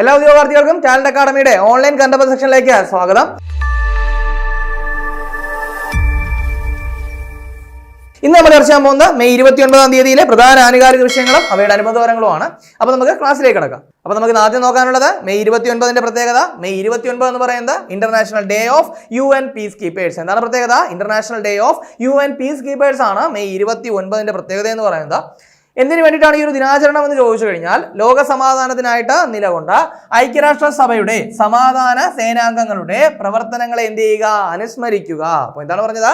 എല്ലാ ഉദ്യോഗാർത്ഥികൾക്കും talent അക്കാഡമിയുടെ online കണ്ടപ്പ സെക്ഷനിലേക്ക് സ്വാഗതം. ഇന്ന് നമ്മൾ ചർച്ച ചെയ്യാൻ പോകുന്നത് മെയ് ഇരുപത്തി ഒൻപതാം തീയതിയിലെ പ്രധാന ആനുകാലിക വിഷയങ്ങളും അവയുടെ അനുബന്ധ വിവരങ്ങളുമാണ്. അപ്പോൾ നമുക്ക് ക്ലാസ്സിലേക്ക് കിടക്കാം. അപ്പോൾ നമുക്ക് ആദ്യം നോക്കാനുള്ളത് മെയ് ഇരുപത്തി ഒൻപതിന്റെ പ്രത്യേകത. മെയ് ഇരുപത്തി ഒൻപത് എന്ന് പറയുന്നത് international day of U N peacekeepers എന്താണ് പ്രത്യേകത? International day of U N peacekeepers ആണ് മെയ് ഇരുപത്തി ഒൻപതിന്റെ പ്രത്യേകത എന്ന് പറയുന്നത്. എന്തിനു വേണ്ടിയിട്ടാണ് ഈ ഒരു ദിനാചരണം എന്ന് ചോദിച്ചു കഴിഞ്ഞാൽ ലോക സമാധാനത്തിനായിട്ട് നിലകൊണ്ട ഐക്യരാഷ്ട്ര സഭയുടെ സമാധാന സേനാംഗങ്ങളുടെ പ്രവർത്തനങ്ങളെ എന്ത് ചെയ്യുക? അനുസ്മരിക്കുക. അപ്പോൾ എന്താണ് പറഞ്ഞത്?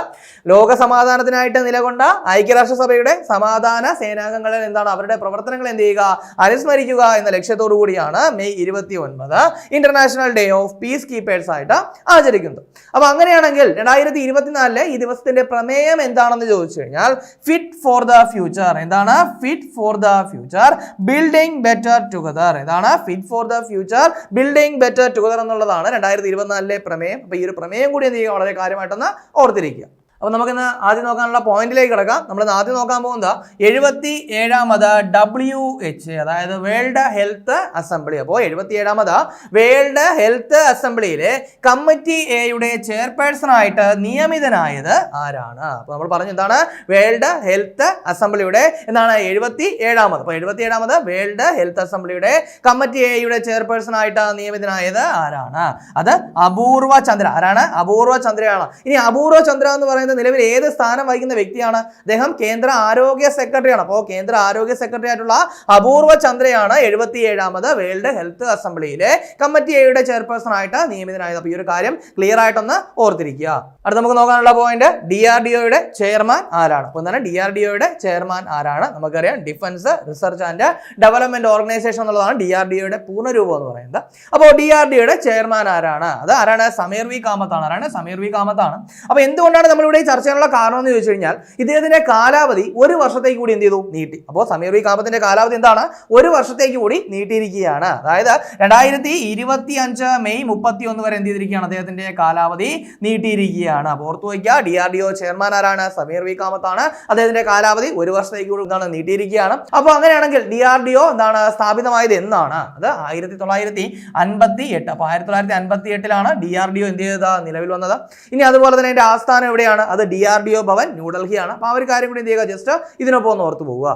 ലോക സമാധാനത്തിനായിട്ട് നിലകൊണ്ട ഐക്യരാഷ്ട്ര സഭയുടെ സമാധാന സേനാംഗങ്ങളിൽ എന്താണ്? അവരുടെ പ്രവർത്തനങ്ങൾ എന്ത് ചെയ്യുക? അനുസ്മരിക്കുക എന്ന ലക്ഷ്യത്തോടു കൂടിയാണ് മെയ് ഇരുപത്തി ഒൻപത് international day of peacekeepers ആയിട്ട് ആചരിക്കുന്നത്. അപ്പോൾ അങ്ങനെയാണെങ്കിൽ രണ്ടായിരത്തി ഇരുപത്തിനാലിലെ ഈ ദിവസത്തിന്റെ പ്രമേയം എന്താണെന്ന് ചോദിച്ചു കഴിഞ്ഞാൽ ഫിറ്റ് ഫോർ ദ ഫ്യൂച്ചർ എന്താണ്? For the future building better together ഇതാണ് fit for the future building better together എന്നുള്ളതാണ് രണ്ടായിരത്തി ഇരുപത്തിനാലിലെ പ്രമേയം. അപ്പൊ ഈ ഒരു പ്രമേയം കൂടി എന്ത് ചെയ്യുക? വളരെ കാര്യമായിട്ടൊന്ന് ഓർത്തിരിക്കുക. അപ്പോൾ നമുക്കിന്ന് ആദ്യം നോക്കാനുള്ള പോയിന്റിലേക്ക് കിടക്കാം. നമ്മൾ ആദ്യം നോക്കാൻ പോകുന്നത് എഴുപത്തി ഏഴാമത് ഡബ്ല്യു എച്ച് അതായത് വേൾഡ് ഹെൽത്ത് അസംബ്ലി. അപ്പോൾ എഴുപത്തി ഏഴാമത് വേൾഡ് ഹെൽത്ത് അസംബ്ലിയിലെ കമ്മിറ്റി എയുടെ ചെയർപേഴ്സൺ ആയിട്ട് നിയമിതനായത് ആരാണ്? അപ്പോൾ നമ്മൾ പറഞ്ഞു എന്താണ്? വേൾഡ് ഹെൽത്ത് അസംബ്ലിയുടെ എന്താണ്? എഴുപത്തി ഏഴാമത് അപ്പോൾ എഴുപത്തി ഏഴാമത് വേൾഡ് ഹെൽത്ത് അസംബ്ലിയുടെ കമ്മിറ്റി എയുടെ ചെയർപേഴ്സൺ ആയിട്ട് നിയമിതനായത് ആരാണ്? അത് അപൂർവ ചന്ദ്ര. ആരാണ്? അപൂർവ ചന്ദ്രയാണ്. ഇനി അപൂർവ ചന്ദ്ര എന്ന് പറയുന്നത് നിലവിൽ ഏത് സ്ഥാനം വഹിക്കുന്ന വ്യക്തിയാണ്? അദ്ദേഹം കേന്ദ്ര ആരോഗ്യ സെക്രട്ടറിയാണ്. അപ്പോൾ കേന്ദ്ര ആരോഗ്യ സെക്രട്ടറി ആയിട്ടുള്ള അപൂർവ ചന്ദ്രയാണ് എഴുപത്തി ഏഴാമത് വേൾഡ് ഹെൽത്ത് അസംബ്ലിയിലെ കമ്മിറ്റി എയുടെ ചെയർപേഴ്സൺ ആയിട്ട് നിയമിതനായത്. അപ്പോൾ ഈ ഒരു കാര്യം ക്ലിയർ ആയിട്ടൊന്ന് ഓർത്തിരിക്കുക. അടുത്ത നമുക്ക് നോക്കാനുള്ള പോയിന്റ് ഡി ആർ ഡി ഒയുടെ ചെയർമാൻ ആരാണ്? അപ്പോൾ എന്താണ്? ഡി ആർ ഡി ഒയുടെ ചെയർമാൻ ആരാണ്? നമുക്കറിയാം. Defence research and development organisation എന്നുള്ളതാണ് ഡി ആർ ഡി ഒയുടെ പൂർണരൂപം എന്ന് പറയുന്നത്. അപ്പോൾ ഡി ആർ ഡി ഒയുടെ ചെയർമാൻ ആരാണ്? അത് ആരാണ്? സമീർ വി കാമത്താണ് ആരാണ്? സമീർ വി കാമത്താണ് അപ്പോൾ എന്തുകൊണ്ടാണ് നമ്മളിവിടെ ഈ ചർച്ച ചെയ്യാനുള്ള കാരണം എന്ന് ചോദിച്ചു കഴിഞ്ഞാൽ ഇദ്ദേഹത്തിന്റെ കാലാവധി ഒരു വർഷത്തേക്ക് കൂടി എന്ത് ചെയ്തു? നീട്ടി. അപ്പോൾ സമീർ വി കാമത്തിന്റെ കാലാവധി എന്താണ്? ഒരു വർഷത്തേക്ക് കൂടി നീട്ടിയിരിക്കുകയാണ്. അതായത് രണ്ടായിരത്തി ഇരുപത്തി അഞ്ച് മെയ് മുപ്പത്തി ഒന്ന് വരെ എന്ത് ചെയ്തിരിക്കുകയാണ്? അദ്ദേഹത്തിന്റെ കാലാവധി നീട്ടിയിരിക്കുകയാണ്. അപ്പോൾ ഓർത്തു വയ്ക്കുക D R D O chairman ആരാണ്? സമീർ വി കാമത്താണ്. അദ്ദേഹത്തിന്റെ കാലാവധി ഒരു വർഷത്തേക്ക് കൂടി എന്താണ്? നീട്ടിയിരിക്കുകയാണ്. അപ്പോൾ അങ്ങനെയാണെങ്കിൽ ഡി ആർ ഡി ഒ എന്താണ് സ്ഥാപിതമായത് എന്നാണ്. അത് ആയിരത്തി തൊള്ളായിരത്തി അൻപത്തി എട്ട് അപ്പോൾ ആയിരത്തി തൊള്ളായിരത്തി അൻപത്തി എട്ടിലാണ് ഡി ആർ ഡി ഒ എന്ത് ചെയ്തത്? നിലവിൽ വന്നത്. ഇനി അതുപോലെ തന്നെ അതിന്റെ ആസ്ഥാനം എവിടെയാണ്? അത് D R D O Bhavan ന്യൂഡൽഹിയാണ് അപ്പോൾ ആ ഒരു കാര്യം കൂടി എന്ത് ചെയ്യുക? ജസ്റ്റ് ഇതിനൊപ്പം ഒന്ന് ഓർത്ത് പോവുക.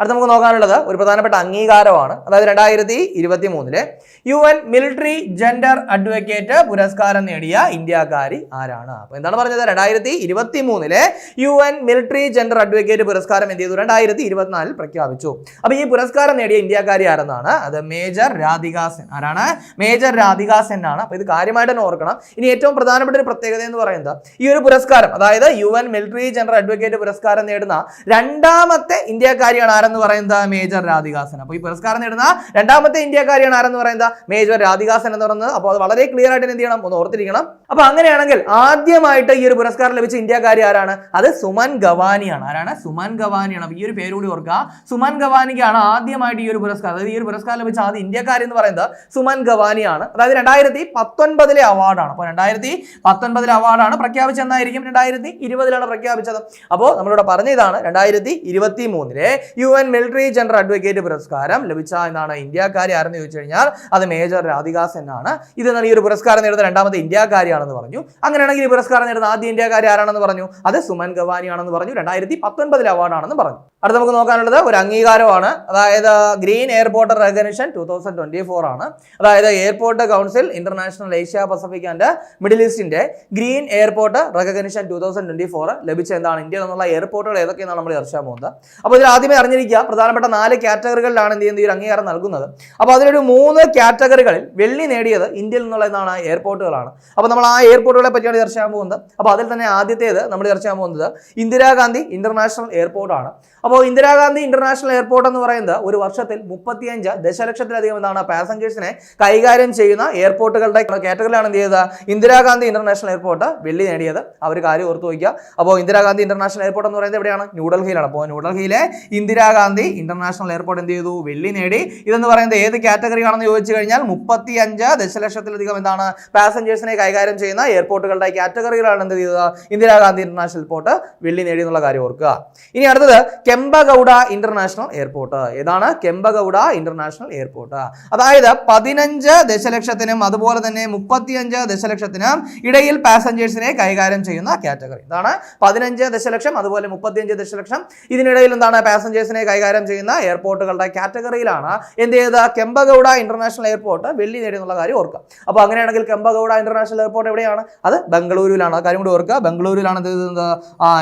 അടുത്ത നമുക്ക് നോക്കാനുള്ളത് ഒരു പ്രധാനപ്പെട്ട അംഗീകാരമാണ്. അതായത് രണ്ടായിരത്തി ഇരുപത്തി മൂന്നിലെ U N military gender advocate പുരസ്കാരം നേടിയ ഇന്ത്യക്കാരി ആരാണ്? അപ്പോൾ എന്താണ് പറഞ്ഞത്? രണ്ടായിരത്തി ഇരുപത്തി മൂന്നിലെ U N military gender advocate പുരസ്കാരം എന്ത് ചെയ്തു? രണ്ടായിരത്തി ഇരുപത്തിനാലിൽ പ്രഖ്യാപിച്ചു. അപ്പോൾ ഈ പുരസ്കാരം നേടിയ ഇന്ത്യക്കാരി ആരെന്നാണ്? അത് മേജർ രാധിക സെൻ ആരാണ്? മേജർ രാധിക സെൻ ആണ്. അപ്പോൾ ഇത് കാര്യമായിട്ട് തന്നെ ഓർക്കണം. ഇനി ഏറ്റവും പ്രധാനപ്പെട്ട ഒരു പ്രത്യേകത എന്ന് പറയുന്നത് ഈ ഒരു പുരസ്കാരം അതായത് U N military gender advocate പുരസ്കാരം നേടുന്ന രണ്ടാമത്തെ ഇന്ത്യക്കാരിയാണ് ആരെന്ന് പറയുന്നത് മേജർ രാധികാസൻ. അപ്പോൾ ഈ പുരസ്കാരം നേടുന്ന രണ്ടാമത്തെ ഇന്ത്യക്കാരിയാണ് ആരെന്ന് പറയുന്നത്? മേജർ രാധികാസൻ എന്ന് പറയുന്നത്. അപ്പോൾ അത് വളരെ ക്ലിയർ ആയിട്ട് എന്ത് ചെയ്യണം? ഒന്ന് ഓർത്തിരിക്കണം. അപ്പോൾ അങ്ങനെയാണെങ്കിൽ ആദ്യമായിട്ട് ഈ ഒരു പുരസ്കാരം ലഭിച്ച ഇന്ത്യക്കാരി ആരാണ്? അത് സുമൻ ഗവാനിയാണ്. ആരാണ്? സുമൻ ഗവാനിയാണ്. അപ്പോൾ ഈ ഒരു പേര് കൂടി ഓർക്കുക. സുമൻ ഗവാനിക്കാണ് ആദ്യമായിട്ട് ഈ ഒരു പുരസ്കാരം. അതായത് ഈ ഒരു പുരസ്കാരം ലഭിച്ച ആദ്യ ഇന്ത്യക്കാരി എന്ന് പറയുന്നത് സുമൻ ഗവാനിയാണ്. അതായത് രണ്ടായിരത്തി പത്തൊൻപതിലെ അവാർഡാണ് അപ്പോൾ രണ്ടായിരത്തി പത്തൊൻപതിലെ അവാർഡാണ് പ്രഖ്യാപിച്ചെന്നായിരിക്കും രണ്ടായിരത്തി ഇരുപതിലാണ് പ്രഖ്യാപിച്ചത്. അപ്പോൾ നമ്മളിവിടെ പറഞ്ഞ ഇതാണ്. രണ്ടായിരത്തി ഇരുപത്തി മൂന്നിലെ യു മിലിറ്ററി ജനറൽ അഡ്വക്കേറ്റ് പുരസ്കാരം ലഭിച്ച എന്നാണ് ഇന്ത്യക്കാരി ആരെന്ന് ചോദിച്ചു കഴിഞ്ഞാൽ അത് മേജർ രാധികാ ആണ് ഇത് എന്നാൽ ഈ ഒരു പുരസ്കാരം നേടുന്ന രണ്ടാമത്തെ ഇന്ത്യക്കാരിയാണെന്ന് പറഞ്ഞു. അങ്ങനെയാണെങ്കിൽ ഈ പുരസ്കാരം നേടുന്ന ആദ്യ ഇന്ത്യക്കാരി ആരാണെന്ന് പറഞ്ഞു? അത് സുമൻ ഗവാനി ആണെന്ന് പറഞ്ഞു. രണ്ടായിരത്തി പത്തൊൻപതിൽ അവാർഡാണെന്ന് പറഞ്ഞു. അടുത്ത നമുക്ക് നോക്കാനുള്ളത് ഒരു അംഗീകാരമാണ്. അതായത് green airport recognition two thousand twenty four ആണ്. അതായത് airport council international Asia Pacific and middle ഈസ്റ്റിന്റെ green airport recognition two thousand twenty four ലഭിച്ച എന്താണ്? ഇന്ത്യ എന്നുള്ള എയർപോർട്ടുകൾ ഏതൊക്കെയാണ് നമ്മൾ ചർച്ച പോകുന്നത്. അപ്പോൾ ഇതിൽ ആദ്യമേ അറിഞ്ഞിരിക്കുക പ്രധാനപ്പെട്ട നാല് കാറ്റഗറികളിലാണ് എന്ത് ചെയ്യുന്നത്? ഈ ഒരു അംഗീകാരം നൽകുന്നത്. അപ്പോൾ അതിലൊരു മൂന്ന് കാറ്റഗറികളിൽ വെള്ളി നേടിയത് ഇന്ത്യയിൽ നിന്നുള്ള എന്താണ് എയർപോർട്ടുകളാണ്. അപ്പോൾ നമ്മൾ ആ എയർപോർട്ടുകളെ പറ്റിയാണ് ചർച്ച ചെയ്യാൻ പോകുന്നത്. അപ്പോൾ അതിൽ തന്നെ ആദ്യത്തേത് നമ്മൾ ചർച്ച ചെയ്യാൻ പോകുന്നത് ഇന്ദിരാഗാന്ധി ഇന്റർനാഷണൽ എയർപോർട്ടാണ്. അപ്പോൾ ഇന്ദിരാഗാന്ധി ഇന്റർനാഷണൽ എയർപോർട്ട് എന്ന് പറയുന്നത് ഒരു വർഷത്തിൽ മുപ്പത്തിയഞ്ച് ദശലക്ഷത്തിലധികം എന്താണ് പാസഞ്ചേഴ്സിനെ കൈകാര്യം ചെയ്യുന്ന എയർപോർട്ടുകളുടെ കാറ്റഗറിയിലാണ് എന്ത് ചെയ്തത്? ഇന്ദിരാഗാന്ധി ഇന്റർനാഷണൽ എയർപോർട്ട് വെള്ളി നേടിയത്. അവർ കാര്യം ഓർത്ത് വയ്ക്കുക. അപ്പോൾ ഇന്ദിരാഗാന്ധി ഇന്റർനാഷണൽ എയർപോർട്ട് എന്ന് പറയുന്നത് എവിടെയാണ്? ന്യൂഡൽഹിയിലാണ്. അപ്പോൾ ന്യൂഡൽഹിയിലെ ഇന്ദിരാ ഇന്ദിരാഗാന്ധി ഇന്റർനാഷണൽ എയർപോർട്ട് എന്ത് ചെയ്തു? വെള്ളി നേടി. ഇതെന്ന് പറയുന്നത് ഏത് കാറ്റഗറി ആണെന്ന് ചോദിച്ചു കഴിഞ്ഞാൽ മുപ്പത്തി അഞ്ച് ദശലക്ഷത്തിലധികം എന്താണ് പാസഞ്ചേഴ്സിനെ കൈകാര്യം ചെയ്യുന്ന എയർപോർട്ടുകളുടെ കാറ്റഗറികളാണ് എന്ത് ചെയ്തത്? ഇന്ദിരാഗാന്ധി ഇന്റർനാഷണൽ എയർപോർട്ട് വെള്ളി നേടി എന്നുള്ള കാര്യം ഓർക്കുക. ഇനി അടുത്തത് കെമ്പഗൌഡ ഇന്റർനാഷണൽ എയർപോർട്ട് ഏതാണ്? കെമ്പഗൌഡ ഇന്റർനാഷണൽ എയർപോർട്ട് അതായത് പതിനഞ്ച് ദശലക്ഷത്തിനും അതുപോലെ തന്നെ മുപ്പത്തിയഞ്ച് ദശലക്ഷത്തിനും ഇടയിൽ പാസഞ്ചേഴ്സിനെ കൈകാര്യം ചെയ്യുന്ന കാറ്റഗറി ഇതാണ് പതിനഞ്ച് ദശലക്ഷം അതുപോലെ മുപ്പത്തിയഞ്ച് ദശലക്ഷം. ഇതിനിടയിൽ എന്താണ് പാസഞ്ചേഴ്സിനെ കൈകാര്യം ചെയ്യുന്ന എയർപോർട്ടുകളുടെ കാറ്റഗറിയിലാണ്. എന്ത് ചെയ്ത? കെമ്പഗൌഡ ഇന്റർനാഷണൽ എയർപോർട്ട് വെള്ളി നേടി എന്നുള്ള കാര്യം ഓർക്കുക. അപ്പോൾ അങ്ങനെയാണെങ്കിൽ കെമ്പഗൌഡ ഇന്റർനാഷണൽ എയർപോർട്ട് എവിടെയാണ്? അത് ബംഗളൂരുവിലാണ്. ആ കാര്യം കൂടി ഓർക്കുക. ബംഗളൂരുവിലാണ് എന്ത്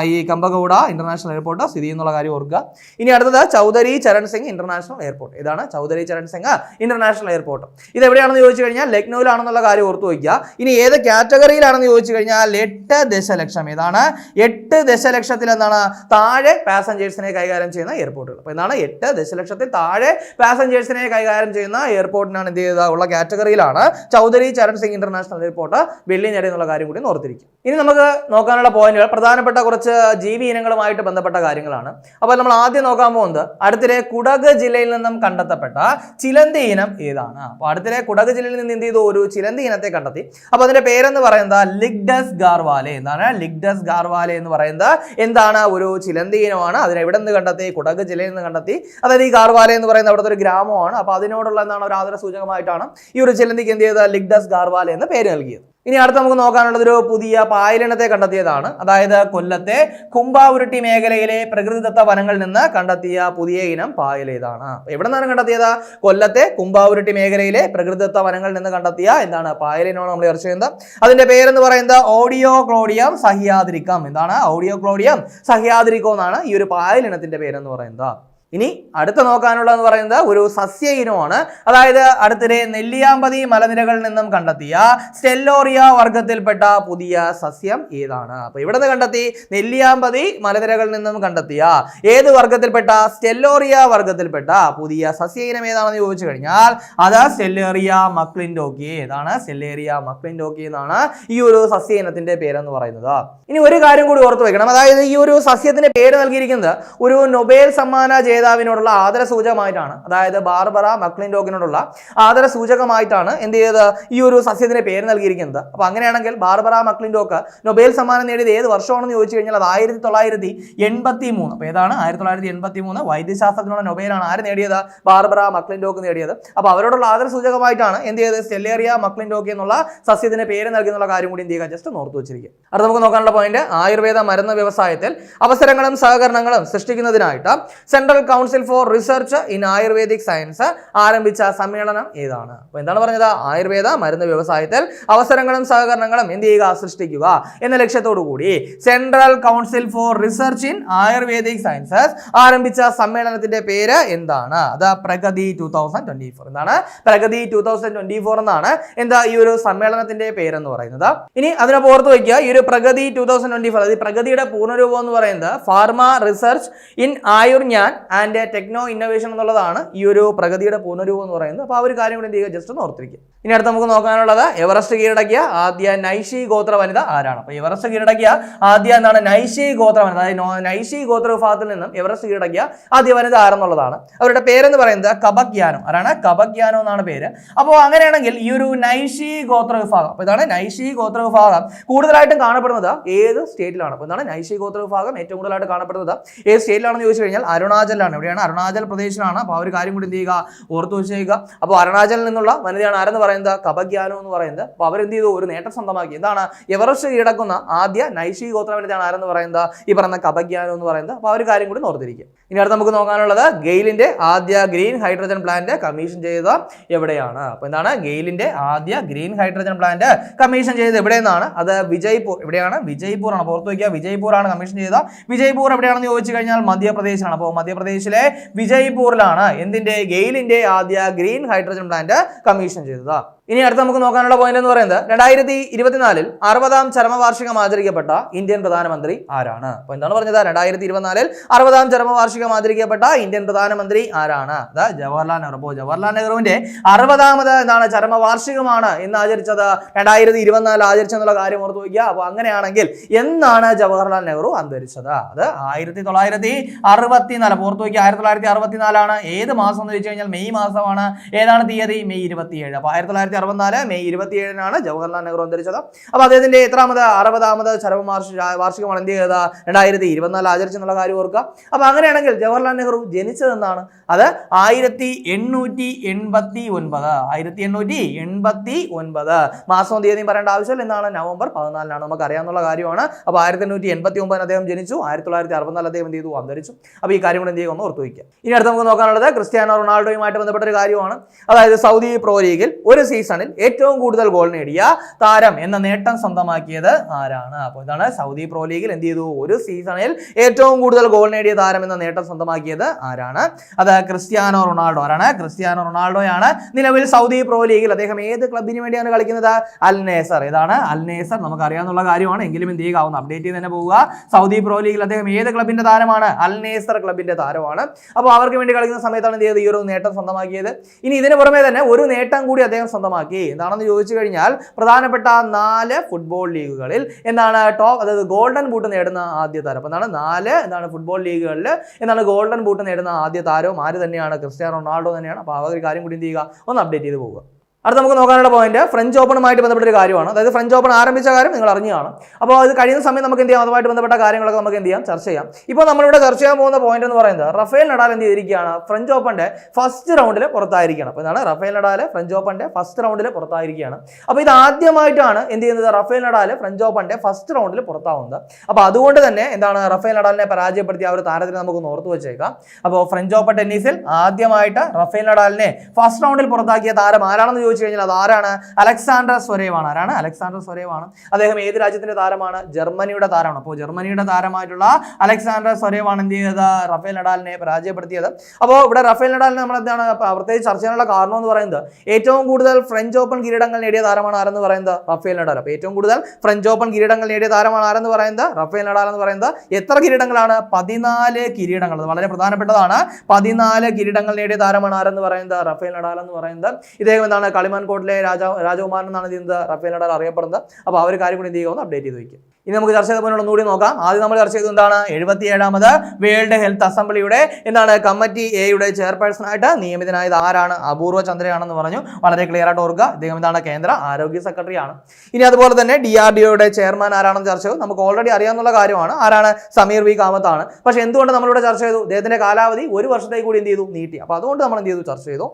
ഈ കെമ്പഗൌഡ ഇന്റർനാഷണൽ എയർപോർട്ട് സ്ഥിതി ചെയ്യുന്നുള്ള കാര്യം ഓർക്കുക. ഇനി അടുത്തത് ചൗധരി ചരൺ സിംഗ് ഇന്റർനാഷണൽ എയർപോർട്ട്. ഇതാണ് ചൗധരി ചരൺ സിംഗ് ഇന്റർനാഷണൽ എയർപോർട്ട്. ഇത് എവിടെയാണെന്ന് ചോദിച്ചു കഴിഞ്ഞാൽ ലക്നൌവിലാണെന്നുള്ള കാര്യം ഓർത്തു വയ്ക്കുക. ഇനി ഏത് കാറ്റഗറിയിലാണെന്ന് ചോദിച്ചു കഴിഞ്ഞാൽ എട്ട് ദശലക്ഷം. ഇതാണ് എട്ട് ദശലക്ഷത്തിൽ എന്താണ് താഴെ പാസഞ്ചേഴ്സിനെ കൈകാര്യം ചെയ്യുന്ന എയർപോർട്ടുകൾ അപ്പോൾ എന്താണ് എട്ട് ദശലക്ഷത്തിൽ താഴെ പാസഞ്ചേഴ്സിനെ കൈകാര്യം ചെയ്യുന്ന എയർപോർട്ടിനാണ് എന്ത് ചെയ്ത ഉള്ള കാറ്റഗറിയിലാണ്. ചൗധരി ചരൺ സിംഗ് ഇന്റർനാഷണൽ എയർപോർട്ട് വെള്ളി നേടി എന്നുള്ള കാര്യം കൂടി ഓർത്തിരിക്കും. ഇനി നമുക്ക് നോക്കാനുള്ള പോയിന്റുകൾ പ്രധാനപ്പെട്ട കുറച്ച് ജീവി ഇനങ്ങളുമായിട്ട് ബന്ധപ്പെട്ട കാര്യങ്ങളാണ്. അപ്പോൾ നമ്മൾ ആദ്യം നോക്കാൻ പോകുന്നത് അടുത്തിടെ കുടക് ജില്ലയിൽ നിന്നും കണ്ടെത്തപ്പെട്ട ചിലന്തി ഇനം ഏതാണ്? അപ്പോൾ അടുത്തിടെ കുടക് ജില്ലയിൽ നിന്ന് എന്ത് ചെയ്തു? ഒരു ചിലന്തി ഇനത്തെ കണ്ടെത്തി. അപ്പോൾ അതിന്റെ പേരെന്ന് പറയുന്നത് ലിഗ്ഡസ് ഗാർവാലെ. എന്താണ് ലിഗ്ഡസ് ഗാർവാലെ എന്ന് പറയുന്നത്? എന്താണ്? ഒരു ചിലന്തി ഇനമാണ്. അതിനെവിടെ നിന്ന് കണ്ടെത്തി? കുടക് ജില്ലയിൽ നിന്ന് കണ്ടെത്തി. അതായത് ഈ ഗാർവാലെ എന്ന് പറയുന്ന അവിടുത്തെ ഒരു ഗ്രാമമാണ്. അപ്പോൾ അതിനോടുള്ള എന്താണ് ഒരു ആദര സൂചകമായിട്ടാണ് ഈ ഒരു ചിലന്തിക്ക് എന്ത് ചെയ്തത്? ലിഗ്ഡസ് ഗാർവാലെ എന്ന് പേര് നൽകിയത്. ഇനി അടുത്ത് നമുക്ക് നോക്കാനുള്ളത് ഒരു പുതിയ പായലിനത്തെ കണ്ടെത്തിയതാണ്. അതായത് കൊല്ലത്തെ കുംഭാവുരുട്ടി മേഖലയിലെ പ്രകൃതിദത്ത വനങ്ങളിൽ നിന്ന് കണ്ടെത്തിയ പുതിയ ഇനം പായൽ ഏതാണ്? എവിടെ നിന്നാണ് കണ്ടെത്തിയത്? കൊല്ലത്തെ കുംഭാവുരുട്ടി മേഖലയിലെ പ്രകൃതിദത്ത വനങ്ങളിൽ നിന്ന് കണ്ടെത്തിയ എന്താണ് പായലിനോട് നമ്മൾ ചർച്ച ചെയ്യുന്നത്. അതിന്റെ പേരെന്ന് പറയുന്നത് ഓഡിയോ ക്ലോഡിയം സഹ്യാദ്രിക്കം. എന്താണ്? ഓഡിയോ ക്ലോഡിയം സഹ്യാദ്രിക്കോ എന്നാണ് ഈ ഒരു പായലിനത്തിന്റെ പേരെന്ന് പറയുന്നത്. ഇനി അടുത്ത നോക്കാനുള്ളതെന്ന് പറയുന്നത് ഒരു സസ്യ ഇനമാണ് അതായത് അടുത്തിടെ നെല്ലിയാമ്പതി മലനിരകളിൽ നിന്നും കണ്ടെത്തിയ സ്റ്റെല്ലോറിയ വർഗത്തിൽപ്പെട്ട പുതിയ സസ്യം ഏതാണ്? അപ്പോൾ ഇവിടെ നിന്ന് കണ്ടെത്തി നെല്ലിയാമ്പതി മലനിരകളിൽ നിന്നും കണ്ടെത്തിയ ഏത് വർഗത്തിൽപ്പെട്ട സ്റ്റെല്ലോറിയ വർഗത്തിൽപ്പെട്ട പുതിയ സസ്യ ഇനം ഏതാണെന്ന് ചോദിച്ചു കഴിഞ്ഞാൽ അത് സെല്ലേറിയ മക്ലിൻഡോക്കി. ഏതാണ്? സെല്ലേറിയ മക്ലിൻഡോക്കി എന്നാണ് ഈ ഒരു സസ്യ ഇനത്തിന്റെ പേരെന്ന് പറയുന്നത്. ഇനി ഒരു കാര്യം കൂടി ഓർത്ത് വെക്കണം. അതായത് ഈ ഒരു സസ്യത്തിന്റെ പേര് നൽകിയിരിക്കുന്നത് ഒരു നൊബേൽ സമ്മാന ജേതാവിനോടുള്ള ആദര സൂചകമായിട്ടാണ് അതായത് ബാർബറ മക്ലിൻഡോഗിനോടുള്ള ആദര സൂചകമായിട്ടാണ് എന്ത് ചെയ്തത് ഈ ഒരു സസ്യത്തിന് പേര് നൽകിയിരിക്കുന്നത്. അപ്പോൾ അങ്ങനെയാണെങ്കിൽ ബാർബറ മക്ലിൻഡോക്ക് നൊബേൽ സമ്മാനം നേടിയത് ഏത് വർഷമാണെന്ന് ചോദിച്ചു കഴിഞ്ഞാൽ അത് ആയിരത്തി തൊള്ളായിരത്തി എൺപത്തി മൂന്ന് അപ്പോൾ ഏതാണ്? ആയിരത്തി തൊള്ളായിരത്തി എൺപത്തി മൂന്ന് വൈദ്യശാസ്ത്രത്തിനുള്ള നൊബേലാണ് ആര് നേടിയത്? ബാർബറ മക്ലിൻഡോക്ക് നേടിയത്. അപ്പോൾ അവരോടുള്ള ആദര സൂചകമായിട്ടാണ് എന്ത് ചെയ്തത്? സ്റ്റെല്ലേറിയ മക്ലിൻഡോക്ക് എന്നുള്ള സസ്യത്തിന് പേര് നൽകുന്നുള്ള കാര്യം കൂടി എന്ത് ചെയ്യുക ജസ്റ്റ് ഓർത്തു വെച്ചിരിക്കുക. അടുത്ത നമുക്ക് നോക്കാനുള്ള പോയിന്റ് ആയുർവേദ മരുന്ന് വ്യവസായത്തിൽ അവസരങ്ങളും സഹകരണങ്ങളും സൃഷ്ടിക്കുന്നതിനായിട്ട് central council for research in Ayurvedic science ആരംഭിച്ച സമ്മേളനം ഏതാണ്? അപ്പോൾ എന്താണ് പറഞ്ഞത്? ആയുർവേദ മരുന്ന് വ്യവസായത്തിൽ അവസരങ്ങളും സഹകരണങ്ങളും എന്ത് ചെയ്യുക? സൃഷ്ടിക്കുക എന്ന ലക്ഷ്യത്തോടു കൂടി central council for research in Ayurvedic sciences ആരംഭിച്ച സമ്മേളനത്തിന്റെ പേര് എന്താണ്? അത് Pragati two thousand twenty four എന്താണ്? Pragati two thousand twenty four എന്നാണ് എന്താ ഈ ഒരു സമ്മേളനത്തിന്റെ പേരെന്ന് പറയുന്നത്. ഇനി അതിനെ ഓർത്ത് വയ്ക്കുക. ഈ ഒരു Pragati two thousand twenty four അതായത് പ്രഗതിയുടെ പൂർണരൂപം എന്ന് പറയുന്നത് pharma research in Ayurgyan and techno innovation എന്നുള്ളതാണ് ഈ ഒരു പ്രഗതിയുടെ പുനരൂപം എന്ന് പറയുന്നത്. അപ്പോൾ ആ ഒരു കാര്യം കൂടി എന്ത് ചെയ്യുക? ജസ്റ്റ് ഒന്ന് ഓർത്തിരിക്കുക. ഇനി അടുത്ത് നമുക്ക് നോക്കാനുള്ളത് എവറസ്റ്റ് കീഴടക്കിയ ആദ്യ നൈഷി ഗോത്ര വനിത ആരാണ്? അപ്പോൾ എവറസ്റ്റ് കീഴടക്കിയ ആദ്യ എന്താണ് നൈഷി ഗോത്ര വനിത. അതായത് നൈഷി ഗോത്ര വിഭാഗത്തിൽ നിന്നും എവറസ്റ്റ് കീഴടക്കിയ ആദ്യ വനിത ആരെന്നുള്ളതാണ്. അവരുടെ പേരെന്ന് പറയുന്നത് കബക്യാനോ ആരാണ്? കബക്യാനോ എന്നാണ് പേര്. അപ്പോൾ അങ്ങനെയാണെങ്കിൽ ഈ ഒരു നൈഷി ഗോത്ര വിഭാഗം അപ്പോൾ ഇതാണ് നൈഷി ഗോത്ര വിഭാഗം കൂടുതലായിട്ടും കാണപ്പെടുന്നത് ഏത് സ്റ്റേറ്റിലാണ് അപ്പോൾ ഇതാണ് നൈഷി ഗോത്ര വിഭാഗം ഏറ്റവും കൂടുതലായിട്ട് കാണപ്പെടുന്നത്. ഏത് സ്റ്റേറ്റിലാണെന്ന് ചോദിച്ചു കഴിഞ്ഞാൽ അരുണാചലാണ് എവിടെയാണ് അരുണാചൽ പ്രദേശിലാണ്. അപ്പോൾ ആ ഒരു കാര്യം കൂടി എന്ത് ചെയ്യുക? ഓർത്തു വെച്ചേക്കുക അപ്പോൾ അരുണാചലിൽ നിന്നുള്ള വനിതയാണ് ആരെന്ന് പറയുന്നത്? കബഗ്യാനോ എന്ന് പറയുന്നത്. അപ്പോൾ അവരെന്ത് ചെയ്തു? ഒരു നേട്ടം സ്വന്തമാക്കി. എന്താണ്? എവറസ്റ്റ് കീഴടക്കുന്ന ആദ്യ നൈഷി ഗോത്ര വനിതയാണ് ആരെന്ന് പറയുന്നത്? ഈ പറയുന്ന കബഗ്യാനോ എന്ന് പറയുന്നത്. അപ്പോൾ ആ ഒരു കാര്യം കൂടി ഓർത്തിരിക്കുക. ഇനി അടുത്ത് നമുക്ക് നോക്കാനുള്ളത് ഗെയിലിന്റെ ആദ്യ ഗ്രീൻ ഹൈഡ്രജൻ പ്ലാന്റ് കമ്മീഷൻ ചെയ്ത എവിടെയാണ്? അപ്പോൾ എന്താണ്? ഗെയിലിന്റെ ആദ്യ ഗ്രീൻ ഹൈഡ്രജൻ പ്ലാന്റ് കമ്മീഷൻ ചെയ്തത് എവിടെയെന്നാണ്? അത് വിജയ്പൂർ എവിടെയാണ്? വിജയ്പൂർ ആണ്. പുറത്തു വയ്ക്കുക. വിജയ്പൂർ ആണ് കമ്മീഷൻ ചെയ്തത്. വിജയ്പൂർ എവിടെയാണെന്ന് ചോദിച്ചു കഴിഞ്ഞാൽ മധ്യപ്രദേശിലാണ്. അപ്പോൾ മധ്യപ്രദേശിലെ വിജയ്പൂരിലാണ് എന്തിന്റെ ഗെയിലിന്റെ ആദ്യ ഗ്രീൻ ഹൈഡ്രജൻ പ്ലാന്റ് കമ്മീഷൻ ചെയ്തത്. ഇനി അടുത്ത് നമുക്ക് നോക്കാനുള്ള പോയിന്റ് എന്ന് പറയുന്നത് രണ്ടായിരത്തി ഇരുപത്തിനാലിൽ അറുപതാം ചരമവാർഷികം ആചരിക്കപ്പെട്ട ഇന്ത്യൻ പ്രധാനമന്ത്രി ആരാണ്? അപ്പോൾ എന്താണ് പറഞ്ഞത്? രണ്ടായിരത്തി ഇരുപത്തിനാലിൽ അറുപതാം ചരമവാർഷികം ആചരിക്കപ്പെട്ട ഇന്ത്യൻ പ്രധാനമന്ത്രി ആരാണ്? അത് ജവഹർലാൽ നെഹ്റു. അപ്പോൾ ജവഹർലാൽ നെഹ്റുവിന്റെ അറുപതാമത് എന്താണ് ചരമവാർഷികമാണ് എന്ന് ആചരിച്ചത് രണ്ടായിരത്തി ഇരുപത്തിനാലിൽ ആചരിച്ചെന്നുള്ള കാര്യം ഓർത്ത് വയ്ക്കുക. അപ്പോൾ അങ്ങനെയാണെങ്കിൽ എന്നാണ് ജവഹർലാൽ നെഹ്റു അന്തരിച്ചത്? അത് ആയിരത്തി തൊള്ളായിരത്തി അറുപത്തിനാല് ഓർത്ത് വയ്ക്കുക ആയിരത്തി തൊള്ളായിരത്തി അറുപത്തിനാലാണ് ഏത് മാസം എന്ന് വെച്ച് കഴിഞ്ഞാൽ മെയ് മാസമാണ്. ഏതാണ് തീയതി? മെയ് ഇരുപത്തിയേഴ്. അപ്പോൾ ആയിരത്തി അറുപത്തിനാല് മെയ് ഇരുപത്തിയേഴിനാണ് ജവഹർലാൽ നെഹ്റു അന്തരിച്ചത്. അപ്പോൾ അദ്ദേഹത്തിന്റെ എത്രാമത് അറുപതാമത് ചരമവാർഷിക വാർഷികമാണ് എന്ത് ചെയ്തത്? രണ്ടായിരത്തി ഇരുപത്തിനാല് ആചരിച്ചെന്നുള്ള കാര്യം ഓർക്കുക. അപ്പോൾ അങ്ങനെയാണെങ്കിൽ ജവഹർലാൽ നെഹ്റു ജനിച്ചതെന്നാണ് അത് ആയിരത്തി എണ്ണൂറ്റി എൺപത്തി ഒൻപത് ആയിരത്തി എണ്ണൂറ്റി എൺപത്തി ഒൻപത്. മാസവും തീയതിയും പറയേണ്ട ആവശ്യമില്ല. എന്നാണ് നവംബർ പതിനാലിനാണ് നമുക്ക് അറിയാവുന്ന കാര്യമാണ്. അപ്പോൾ ആയിരത്തി എണ്ണൂറ്റി എൺപത്തി ഒമ്പതിന് അദ്ദേഹം ജനിച്ചു. ആയിരത്തി തൊള്ളായിരത്തി അറുപത്തിനാല് അദ്ദേഹം എന്ത് ചെയ്തു? അന്തരിച്ചു. അപ്പോൾ ഈ കാര്യം കൂടെ എന്ത് ചെയ്യുമെന്ന് ഓർത്ത് വയ്ക്കുക. ഇനി അടുത്ത് നമുക്ക് നോക്കാനുള്ളത് ക്രിസ്ത്യാനോ റൊണാൾഡോയുമായിട്ട് ബന്ധപ്പെട്ട ഒരു കാര്യമാണ്. അതായത് സൗദി പ്രോ ലീഗിൽ ഒരു സീസണിൽ ഏറ്റവും കൂടുതൽ ഗോൾ നേടിയ താരം എന്ന നേട്ടം സ്വന്തമാക്കിയത് ആരാണ്? അപ്പോൾ ഇതാണ് സൗദി പ്രോ ലീഗിൽ എന്ത് ചെയ്തു? ഒരു സീസണിൽ ഏറ്റവും കൂടുതൽ ഗോൾ നേടിയ താരം എന്ന നേട്ടം സ്വന്തമാക്കിയത് ആരാണ്? അത് ക്രിസ്ത്യാനോ റൊണാൾഡോ ആരാണ്? ക്രിസ്ത്യാനോ റൊണാൾഡോയാണ്. നിലവിൽ സൗദി പ്രോ ലീഗിൽ അദ്ദേഹം ഏത് ക്ലബിന് വേണ്ടിയാണ് കളിക്കുന്നത്? അൽ നേസർ. ഇതാണ് അൽ നമുക്ക് അറിയാവുന്ന കാര്യമാണ്. എങ്കിലും എന്ത് ചെയ്യുക? ഒന്ന് അപ്ഡേറ്റ് ചെയ്ത് തന്നെ പോവുക. സൗദി പ്രോ ലീഗിൽ അദ്ദേഹം ഏത് ക്ലബിന്റെ താരമാണ്? അൽ നേസർ ക്ലബിന്റെ താരമാണ്. അപ്പോൾ അവർക്ക് വേണ്ടി കളിക്കുന്ന സമയത്താണ് എന്ത് ചെയ്തത്? ഈ ഒരു നേട്ടം സ്വന്തമാക്കിയത്. ഇനി ഇതിന് പുറമെ തന്നെ ഒരു നേട്ടം കൂടി അദ്ദേഹം സ്വന്തമാക്കി എന്താണെന്ന് ചോദിച്ചു കഴിഞ്ഞാൽ പ്രധാനപ്പെട്ട നാല് ഫുട്ബോൾ ലീഗുകളിൽ എന്താണ് ടോപ്പ് അതായത് ഗോൾഡൻ ബൂട്ട് നേടുന്ന ആദ്യ താരം. എന്താണ് നാല് എന്താണ് ഫുട്ബോൾ ലീഗുകളിൽ എന്താണ് ഗോൾഡൻ ബൂട്ട് നേടുന്ന ആദ്യ താരവും ആര് തന്നെയാണ്? ക്രിസ്ത്യാനോ റൊണാൾഡോ തന്നെയാണ്. അപ്പോൾ ആ ഒരു കാര്യം കൂടി എന്ത് ചെയ്യുക? ഒന്ന് അപ്ഡേറ്റ് ചെയ്ത് പോവുക. അടുത്ത നമുക്ക് നോക്കാനുള്ള പോയിന്റ് ഫ്രഞ്ച് ഓപ്പണുമായിട്ട് ബന്ധപ്പെട്ട ഒരു കാര്യമാണ്. അതായത് ഫ്രഞ്ച് ഓപ്പൺ ആരംഭിച്ച കാര്യം നിങ്ങൾ അറിഞ്ഞതാണ്. അപ്പോൾ അത് കഴിയുന്ന സമയം നമുക്ക് എന്ത് ചെയ്യാം? അതുമായിട്ട് ബന്ധപ്പെട്ട കാര്യങ്ങളൊക്കെ നമുക്ക് എന്ത് ചെയ്യാം? ചർച്ച ചെയ്യാം. ഇപ്പോൾ നമ്മളിവിടെ ചർച്ച ചെയ്യാൻ പോകുന്ന പോയിന്റ് എന്ന് പറയുന്നത് റഫേൽ നഡാൽ എന്ത് ചെയ്തിരിക്കുകയാണ്? ഫ്രഞ്ച് ഓപ്പണിന്റെ ഫസ്റ്റ് റൗണ്ടിൽ പുറത്തായിരിക്കണം അപ്പോൾ ഇതാണ് റഫേൽ നഡാൽ ഫ്രഞ്ച് ഓപ്പണിന്റെ ഫസ്റ്റ് റൗണ്ടിൽ പുറത്തായിരിക്കുകയാണ്. അപ്പോൾ ഇത് ആദ്യമായിട്ടാണ് എന്ത് ചെയ്യുന്നത്? റഫേൽ നഡാൽ ഫ്രഞ്ച് ഓപ്പണിന്റെ ഫസ്റ്റ് റൗണ്ടിൽ പുറത്താവുന്നത്. അപ്പോൾ അതുകൊണ്ട് തന്നെ എന്താണ് റഫേൽ നഡാലിനെ പരാജയപ്പെടുത്തി ആ ഒരു താരത്തിന് നമുക്ക് ഓർത്തു വെച്ചേക്കാം. അപ്പോൾ ഫ്രഞ്ച് ഓപ്പൺ ടെന്നീസിൽ ആദ്യമായിട്ട് റഫേൽ നഡാലിനെ ഫസ്റ്റ് റൗണ്ടിൽ പുറത്താക്കിയ താരം ആരാണെന്ന് ചോദിച്ചു കഴിഞ്ഞാൽ അത് ആരാണ്? അലക്സാണ്ടർ സ്വരേവാണ് ആരാണ്? അലക്സാണ്ടർ സ്വരേവാണ് അദ്ദേഹം ഏത് രാജ്യത്തിന്റെ താരമാണ്? ജർമ്മനിയുടെ താരമാണ്. അപ്പോൾ ജർമ്മനിയുടെ താരമായിട്ടുള്ള അലക്സാണ്ടർ സ്വരേവാണ് എന്ത് ചെയ്തത്? റഫേൽ നഡാലിനെ പരാജയപ്പെടുത്തിയത്. അപ്പോൾ ഇവിടെ റഫേൽ നഡാലിനെ നമ്മൾ എന്താണ് പ്രത്യേകിച്ച് ചർച്ച ചെയ്യാനുള്ള കാരണം എന്ന് പറയുന്നത് ഏറ്റവും കൂടുതൽ ഫ്രഞ്ച് ഓപ്പൺ കിരീടങ്ങൾ നേടിയ താരമാണ് ആരെന്ന് പറയുന്നത്? Rafael Nadal. അപ്പോൾ ഏറ്റവും കൂടുതൽ ഫ്രഞ്ച് ഓപ്പൺ കിരീടങ്ങൾ നേടിയ താരമാണ് ആരെന്ന് പറയുന്നത്? റഫേൽ നഡാൽ എന്ന് പറയുന്നത് എത്ര കിരീടങ്ങളാണ്? പതിനാല് കിരീടങ്ങൾ. വളരെ പ്രധാനപ്പെട്ടതാണ്. പതിനാല് കിരീടങ്ങൾ നേടിയ താരമാണ് ആരെന്ന് പറയുന്നത്? റഫേൽ നഡാൽ എന്ന് പറയുന്നത്. ഇദ്ദേഹം എന്താണ് കളിമാൻ കോട്ടിലെ രാജാ രാജകുമാരൻ എന്നാണ് ചെയ്യുന്നത്. റഫേൽ നഡാൽ അറിയപ്പെടുന്നത്. അപ്പോൾ ആ ഒരു കാര്യം കൂടി എന്ത് ചെയ്യുക ഒന്ന് അപ്ഡേറ്റ് ചെയ്ത് വയ്ക്കും ഇനി നമുക്ക് ചർച്ച ചെയ്ത പോലെ ഒന്നുകൂടി നോക്കാം. ആദ്യം നമ്മൾ ചർച്ച ചെയ്തത് എന്താണ്? എഴുപത്തി ഏഴാമത് വേൾഡ് ഹെൽത്ത് അസംബ്ലിയുടെ എന്താണ്? കമ്മിറ്റി എയുടെ ചെയർപേഴ്സൺ ആയിട്ട് നിയമിതനായത് ആരാണ്? അപൂർവ ചന്ദ്രയാണെന്ന് പറഞ്ഞു. വളരെ ക്ലിയർ ആയിട്ട് ഓർക്കുക. ഇദ്ദേഹം എന്താണ്? കേന്ദ്ര ആരോഗ്യ സെക്രട്ടറി ആണ്. ഇനി അതുപോലെ തന്നെ ഡി ആർ ഡി ഒയുടെ ചെയർമാൻ ആരാണെന്ന് ചർച്ച ചെയ്തു. നമുക്ക് ഓൾറെഡി അറിയാവുന്ന കാര്യമാണ്. ആരാണ്? സമീർ വി കാമത്താണ്. പക്ഷേ എന്തുകൊണ്ട് നമ്മളിവിടെ ചർച്ച ചെയ്തു? ഇദ്ദേഹത്തിന്റെ കാലാവധി ഒരു വർഷത്തേക്ക് കൂടി എന്ത് ചെയ്തു? നീട്ടി. അപ്പോൾ അതുകൊണ്ട് നമ്മൾ എന്ത് ചെയ്തു? ചർച്ച ചെയ്തു.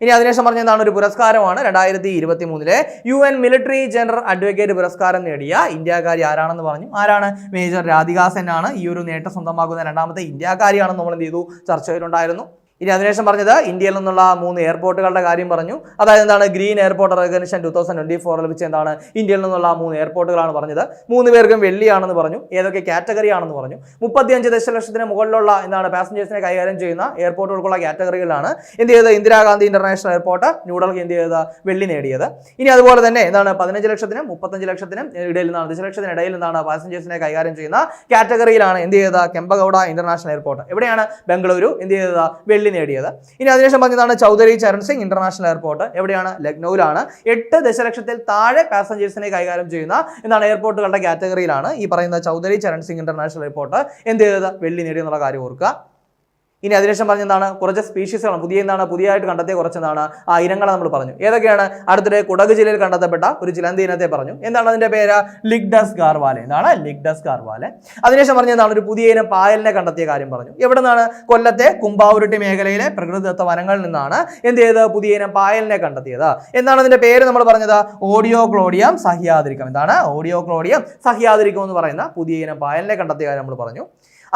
ഇനി അതിനുശേഷം പറഞ്ഞ എന്താണ് ഒരു പുരസ്കാരമാണ് രണ്ടായിരത്തി ഇരുപത്തി മൂന്നിലെ U N military general advocate പുരസ്കാരം നേടിയ ഇന്ത്യക്കാരി ആരാണെന്ന് പറഞ്ഞു. ആരാണ്? മേജർ രാധികാസൻ സെൻ ആണ് ഈ ഒരു നേട്ടം സ്വന്തമാക്കുന്ന രണ്ടാമത്തെ ഇന്ത്യക്കാരിയാണെന്ന് നമ്മൾ എന്ത് ചെയ്തു? ചർച്ച ചെയ്തിട്ടുണ്ടായിരുന്നു ഇനി അതിനുശേഷം പറഞ്ഞത് ഇന്ത്യയിൽ നിന്നുള്ള മൂന്ന് എയർപോർട്ടുകളുടെ കാര്യം പറഞ്ഞു. അതായത് എന്താണ്? Green airport recognition two thousand twenty ഫോറിൽ വെച്ച് എന്താണ്? ഇന്ത്യയിൽ നിന്നുള്ള മൂന്ന് എയർപോർട്ടുകളാണ് പറഞ്ഞത്. മൂന്ന് പേർക്കും വെള്ളിയാണെന്ന് പറഞ്ഞു. ഏതൊക്കെ കാറ്റഗറി ആണെന്ന് പറഞ്ഞു. മുപ്പത്തിയഞ്ച് ദശലക്ഷത്തിന് മുകളിലുള്ള എന്താണ്? പാസഞ്ചേഴ്സിനെ കൈകാര്യം ചെയ്യുന്ന എയർപോർട്ടുകൾക്കുള്ള കാറ്റഗറികളാണ് എന്ത് ചെയ്തത്? ഇന്ദിരാഗാന്ധി ഇന്റർനാഷണൽ എയർപോർട്ട് ന്യൂഡൽഹി എന്ത് ചെയ്തത്? വെള്ളി നേടിയത്. ഇനി അതുപോലെ തന്നെ എന്താണ്? പതിനഞ്ച് ലക്ഷത്തിനും മുപ്പത്തഞ്ച് ലക്ഷത്തിനും ഇടയിൽ നിന്നാണ് ദശലക്ഷത്തിന് ഇടയിൽ നിന്നാണ് പാസഞ്ചേഴ്സിനെ കൈകാര്യം ചെയ്യുന്ന കാറ്റഗറിയിലാണ് എന്ത് ചെയ്തത്? കെമ്പഗൌഡ ഇന്റർനാഷണൽ എയർപോർട്ട് എവിടെയാണ്? ബംഗളൂരു. എന്ത് ചെയ്തത്? വെള്ളി നേടിയത്. ഇനി അതിനുശേഷം പറഞ്ഞതാണ് ചൗധരി ചരൺ സിംഗ് ഇന്റർനാഷണൽ എയർപോർട്ട് എവിടെയാണ്? ലക്നൌവിലാണ്. എട്ട് ദശലക്ഷത്തിൽ താഴെ പാസഞ്ചേഴ്സിനെ കൈകാര്യം ചെയ്യുന്ന എന്താണ് എയർപോർട്ടുകളുടെ കാറ്റഗറിയിലാണ് ഈ പറയുന്ന ചൗധരി ചരൺ സിംഗ് ഇന്റർനാഷണൽ എയർപോർട്ട് എന്ത് ചെയ്തത്? വെള്ളി നേടി എന്നുള്ള കാര്യം ഓർക്കുക. ഇനി അതിനുശേഷം പറഞ്ഞെന്താണ് കുറച്ച് സ്പീഷീസുകളാണ് പുതിയ എന്താണ്? പുതിയതായിട്ട് കണ്ടെത്തിയ കുറച്ച് എന്താണ്? ആ ഇനങ്ങളെ നമ്മൾ പറഞ്ഞു. ഏതൊക്കെയാണ്? അടുത്തിടെ കുടക് ജില്ലയിൽ കണ്ടെത്തപ്പെട്ട ഒരു ചിലന്തി ഇനത്തെ പറഞ്ഞു. എന്താണ് അതിന്റെ പേര്? ലിഗ്ഡസ് ഗാർവാലെ. എന്താണ്? ലിഗ്ഡസ് ഗാർവാലെ. അതിനുശേഷം പറഞ്ഞ എന്താണ്? ഒരു പുതിയ ഇനം പായലിനെ കണ്ടെത്തിയ കാര്യം പറഞ്ഞു. എവിടെ നിന്നാണ് കൊല്ലത്തെ കുമ്പാവുരുട്ടി മേഖലയിലെ പ്രകൃതിദത്ത വനങ്ങളിൽ നിന്നാണ് എന്ത് ചെയ്ത് പുതിയ ഇനം പായലിനെ കണ്ടെത്തിയത്. എന്താണ് അതിന്റെ പേര് നമ്മൾ പറഞ്ഞത്? ഓഡിയോ ക്ലോഡിയം എന്താണ്? ഓഡിയോ ക്ലോഡിയം എന്ന് പറയുന്ന പുതിയ ഇനം പായലിനെ കണ്ടെത്തിയ കാര്യം നമ്മൾ പറഞ്ഞു.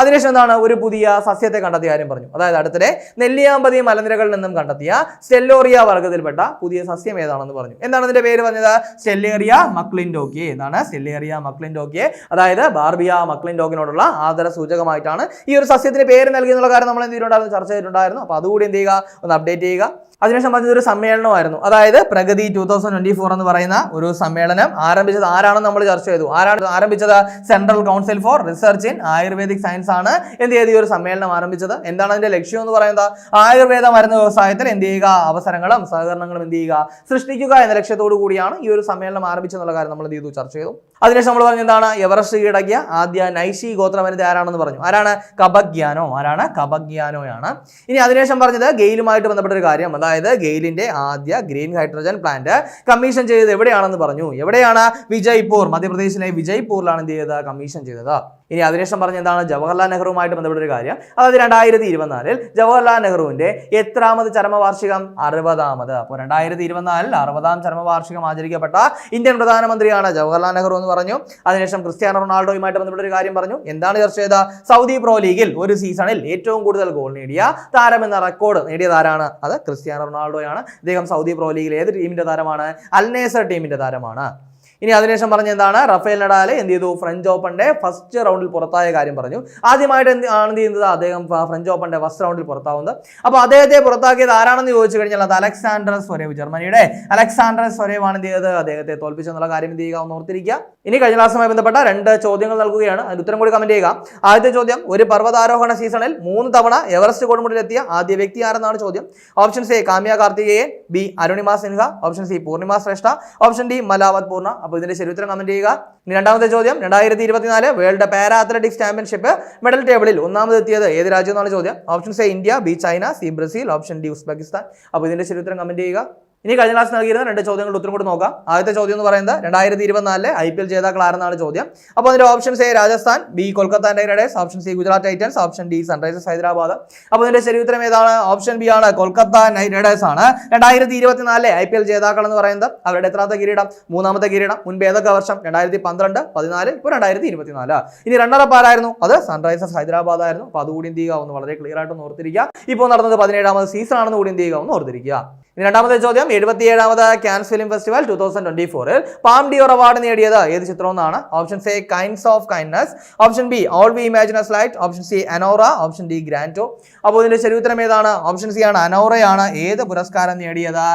അതിനുശേഷം എന്താണ്? ഒരു പുതിയ സസ്യത്തെ കണ്ടെത്തിയ കാര്യം പറഞ്ഞു. അതായത് അടുത്തിടെ നെല്ലിയാമ്പതി മലനിരകളിൽ നിന്നും കണ്ടെത്തിയ സ്റ്റെല്ലോറിയ വർഗത്തിൽപ്പെട്ട പുതിയ സസ്യം ഏതാണെന്ന് പറഞ്ഞു. എന്താണ് അതിന്റെ പേര് പറഞ്ഞത്? സ്റ്റെല്ലേറിയ മക്ലിൻഡോക്കിയെ. എന്നാണ് സ്റ്റെല്ലേറിയ മക്ലിൻഡോക്കിയെ. അതായത് ബാർബിയ മക്ലിൻഡോക്കിനോടുള്ള ആദര സൂചകമായിട്ടാണ് ഈ ഒരു സസ്യത്തിന് പേര് നൽകിയെന്നുള്ള കാര്യം നമ്മൾ എന്ത് ചെയ്തിട്ടുണ്ടായിരുന്നു? ചർച്ച ചെയ്തിട്ടുണ്ടായിരുന്നു. അപ്പോൾ അതുകൂടി എന്ത് ചെയ്യുക? ഒന്ന് അപ്ഡേറ്റ് ചെയ്യുക. അതിനുശേഷം സംബന്ധിച്ച് ഒരു സമ്മേളനമായിരുന്നു. അതായത് Pragati two thousand twenty four എന്ന് പറയുന്ന ഒരു സമ്മേളനം ആരംഭിച്ചത് ആരാണെന്ന് നമ്മൾ ചർച്ച ചെയ്തു. ആരാണ് ആരംഭിച്ചത്? Central council for research in Ayurvedic science ആണ് എന്ത് ചെയ്ത് ഈ ഒരു സമ്മേളനം ആരംഭിച്ചത്? എന്താണ് അതിന്റെ ലക്ഷ്യം എന്ന് പറയുന്നത്? ആയുർവേദ മരുന്ന് വ്യവസായത്തിൽ എന്ത് ചെയ്യുക? അവസരങ്ങളും സഹകരണങ്ങളും എന്ത് ചെയ്യുക? സൃഷ്ടിക്കുക എന്ന ലക്ഷ്യത്തോടു കൂടിയാണ് ഈ ഒരു സമ്മേളനം ആരംഭിച്ചെന്നുള്ള കാര്യം നമ്മൾ എന്ത് ചെയ്തു ചർച്ച ചെയ്തു. അതിനുശേഷം നമ്മൾ പറഞ്ഞ എന്താണ്? എവറസ്റ്റ് കീഴടക്കിയ ആദ്യ നൈഷി ഗോത്ര വനിത ആരാണെന്ന് പറഞ്ഞു. ആരാണ്? കബഗ്യാനോ ആരാണ്? കബഗ്യാനോയാണ് ഇനി അതിനുശേഷം പറഞ്ഞത് ഗെയിലുമായിട്ട് ബന്ധപ്പെട്ട ഒരു കാര്യം. അതായത് ഗെയിലിന്റെ ആദ്യ ഗ്രീൻ ഹൈഡ്രജൻ പ്ലാന്റ് കമ്മീഷൻ ചെയ്തത് എവിടെയാണെന്ന് പറഞ്ഞു. എവിടെയാണ്? വിജയ്പൂർ. മധ്യപ്രദേശിലെ വിജയ്പൂരിലാണ് എന്ത് ചെയ്തത്? കമ്മീഷൻ ചെയ്തത്. ഇനി അതിനുശേഷം പറഞ്ഞ എന്താണ്? ജവഹർലാൽ നെഹ്റുവുമായിട്ട് ബന്ധപ്പെട്ട ഒരു കാര്യം. അതായത് രണ്ടായിരത്തി ഇരുപത്തിനാലിൽ ജവഹർലാൽ നെഹ്റുവിന്റെ എത്രാമത് ചരമവാർഷികം? അറുപതാമത്. അപ്പോൾ രണ്ടായിരത്തി ഇരുപത്തിനാലിൽ അറുപതാം ചരമവാർഷികം ആചരിക്കപ്പെട്ട ഇന്ത്യൻ പ്രധാനമന്ത്രിയാണ് ജവഹർലാൽ നെഹ്റു എന്ന് പറഞ്ഞു. അതിനുശേഷം ക്രിസ്ത്യാനോ റൊണാൾഡോയുമായിട്ട് ബന്ധപ്പെട്ട ഒരു കാര്യം പറഞ്ഞു. എന്താണ് ചർച്ച ചെയ്ത? സൗദി പ്രോ ലീഗിൽ ഒരു സീസണിൽ ഏറ്റവും കൂടുതൽ ഗോൾ നേടിയ താരം എന്ന റെക്കോർഡ് നേടിയത് ആരാണ് അത് ക്രിസ്ത്യാനോ റൊണാൾഡോയാണ്. അദ്ദേഹം സൗദി പ്രോ ലീഗിൽ ഏത് ടീമിന്റെ താരമാണ്? അൽനേസർ ടീമിന്റെ താരമാണ്. ഇനി അതിനുശേഷം പറഞ്ഞ എന്താണ്? റഫേൽ നഡാൽ എന്ത് ചെയ്തു? ഫ്രഞ്ച് ഓപ്പണിന്റെ ഫസ്റ്റ് റൗണ്ടിൽ പുറത്തായ കാര്യം പറഞ്ഞു. ആദ്യമായിട്ട് എന്ത് ആണ് ചെയ്യുന്നത്? അദ്ദേഹം ഫ്രഞ്ച് ഓപ്പണിന്റെ ഫസ്റ്റ് റൗണ്ടിൽ പുറത്താവുന്നത്. അപ്പോൾ അദ്ദേഹത്തെ പുറത്താക്കിയത് ആരാണെന്ന് ചോദിച്ചു കഴിഞ്ഞാൽ അത് അലക്സാണ്ടർ സ്വരേവ് ജർമ്മനിയുടെ അലക്സാണ്ടർ സ്വരേവ് ആണ് എന്ത് ചെയ്തത്? അദ്ദേഹത്തെ തോൽപ്പിച്ചെന്നുള്ള കാര്യം എന്ത് ചെയ്യുക? ഓർത്തിരിക്കുക. ഇനി കഴിഞ്ഞ ക്ലാസ്സുമായി ബന്ധപ്പെട്ട രണ്ട് ചോദ്യങ്ങൾ നൽകുകയാണ്. അതിന് ഉത്തരം കൂടി കമന്റ് ചെയ്യുക. ആദ്യത്തെ ചോദ്യം ഒരു പർവതാരോഹണ സീസണിൽ മൂന്ന് തവണ എവറസ്റ്റ് കൊടുമുടിയിലെത്തിയ ആദ്യ വ്യക്തി ആരെന്നാണ് ചോദ്യം? Option A Kamya Karthikeyan B Arunima Sinha option C Purnima Shrestha option D Malavath പൂർണ. അപ്പോൾ ഇതിന്റെ ശരിത്രം കമന്റ് ചെയ്യുക. ഇനി രണ്ടാമത്തെ ചോദ്യം രണ്ടായിരത്തി ഇരുപത്തിനാല് world para athletics championship medal ടേബിളിൽ ഒന്നാമത് എത്തിയത് ഏത് രാജ്യം എന്നാണ് ചോദ്യം? Option A India B China C Brazil option D Uzbekistan. അപ്പോൾ ഇതിന്റെ ശരിത്രം കമന്റ് ചെയ്യുക. ഇനി കഴിഞ്ഞ ക്ലാസ് നൽകിയിരുന്ന രണ്ട് ചോദ്യങ്ങളുടെ ഉത്തരം കൂടി നോക്കാം. ആദ്യത്തെ ചോദ്യം എന്ന് പറയുന്നത് രണ്ടായിരത്തി ഇരുപത്തിനാലിലെ ഐ പി എൽ ജേതാക്കൾ ആരെന്നാണ് ചോദ്യം. അപ്പോൾ അതിന്റെ options A Rajasthan B Kolkata Knight Riders option C Gujarat Titans option D Sunrisers Hyderabad അപ്പോൾ ഇതിന്റെ ശരി ഉത്തരം ഏതാണ്? ഓപ്ഷൻ ബി ആണ് കൊൽക്കത്ത നൈറ്റ് റൈഡേഴ്സ് ആണ്. രണ്ടായിരത്തി ഇരുപത്തിനാലിലെ ഐ പി എൽ ജേതാക്കൾ എന്ന് പറയുന്നത് അവരുടെ എത്രാമത്തെ കിരീടം? മൂന്നാമത്തെ കിരീടം മുൻപ് ഏതൊക്കെ വർഷം? രണ്ടായിരത്തി പന്ത്രണ്ട് പതിനാല് ഇപ്പോൾ രണ്ടായിരത്തി ഇരുപത്തിനാല് ഇനി റണ്ണറപ്പ് ആരായിരുന്നു? അത് സൺറൈസേഴ്സ് ഹൈദരാബാദ് ആയിരുന്നു. അപ്പോൾ അതുകൂടി എന്ത് ചെയ്യുക? ഒന്ന് വളരെ ക്ലിയർ ആയിട്ട് ഓർത്തിരിക്കുക. ഇപ്പോൾ നടന്നത് പതിനേഴാമത് സീസൺ ആണെന്ന് കൂടി എന്ത് ചെയ്യുക? ഒന്ന് ഓർത്തിരിക്കുക. ഇനി രണ്ടാമത്തെ ചോദ്യം എഴുപത്തിയേഴാമത് Cannes film festival two thousand twenty ഫോറിൽ പാം ഡിയോർ അവാർഡ് നേടിയത് ഏത് ചിത്രം എന്നാണ്? Option A Kinds of Kindness option B All We Imagine as Light option C Anora option D ഗ്രാൻഡോ അപ്പോൾ ഇതിന്റെ ശരിയുത്തരം ഏതാണ്? ഓപ്ഷൻ സി ആണ് അനോറയാണ് ഏത് പുരസ്കാരം നേടിയത്?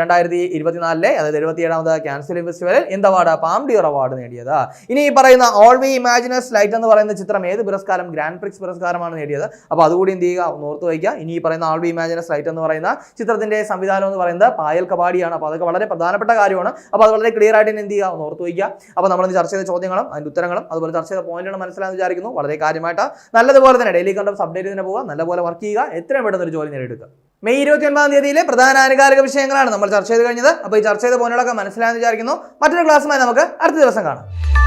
രണ്ടായിരത്തി ഇരുപത്തിനാലിലെ അതായത് എഴുപത്തിയേഴാമത് ക്യാൻസ് ഫിലിം ഫെസ്റ്റിവലിൽ എന്ത് അവാർഡ് പാം ഡിയോർ അവാർഡ് നേടിയത്. ഇനി ഈ പറയുന്ന ഓൾ വി ഇമാജിനസ് ലൈറ്റ് എന്ന് പറയുന്ന ചിത്രം ഏത് പുരസ്കാരം? ഗ്രാൻഡ് പ്രിക്സ് പുരസ്കാരമാണ് നേടിയത്. അപ്പോൾ അതുകൂടി എന്ത് ചെയ്യുക? ഓർത്ത് വയ്ക്കുക. ഇനി ഈ പറയുന്ന ഓൾ വി ഇമാജിനസ് ലൈറ്റ് എന്ന് പറയുന്ന ചിത്രത്തിന്റെ സംവിധാനം എന്ന് പറയുന്നത് പായൽ കപാടിയാണ് അപ്പോൾ അതൊക്കെ വളരെ പ്രധാനപ്പെട്ട കാര്യമാണ്. അപ്പോൾ അത് വളരെ ക്ലിയർ ആയിട്ട് എന്ത് ചെയ്യുക? ഒന്ന് ഓർത്ത് വയ്ക്കുക. അപ്പോൾ നമ്മൾ ചർച്ച ചെയ്ത ചോദ്യങ്ങളും അതിന്റെ ഉത്തരങ്ങളും അതുപോലെ ചർച്ച ചെയ്ത പോയിന്റുകളും മനസ്സിലാകുന്ന വിചാരിക്കുന്നു. വളരെ കാര്യമായിട്ട് നല്ലതുപോലെ തന്നെ ഡെയിലി കണ്ടം അപ്ഡേറ്റ് തന്നെ പോവുക. നല്ലപോലെ വർക്ക് ചെയ്യുക. എത്രയും പെട്ടെന്ന് ഒരു ജോലി നേടിയെടുക്കുക. മെയ് ഇരുപത്തി ഒൻപതാം തീയതിയിലെ പ്രധാന ആനുകാലിക വിഷയങ്ങളാണ് നമ്മൾ ചർച്ച ചെയ്ത് കഴിഞ്ഞത്. അപ്പോൾ ഈ ചർച്ച ചെയ്ത പോയിന്റുകളൊക്കെ മനസ്സിലായെന്ന് വിചാരിക്കുന്നു. മറ്റൊരു ക്ലാസ്സുമായി നമുക്ക് അടുത്ത ദിവസം കാണാം.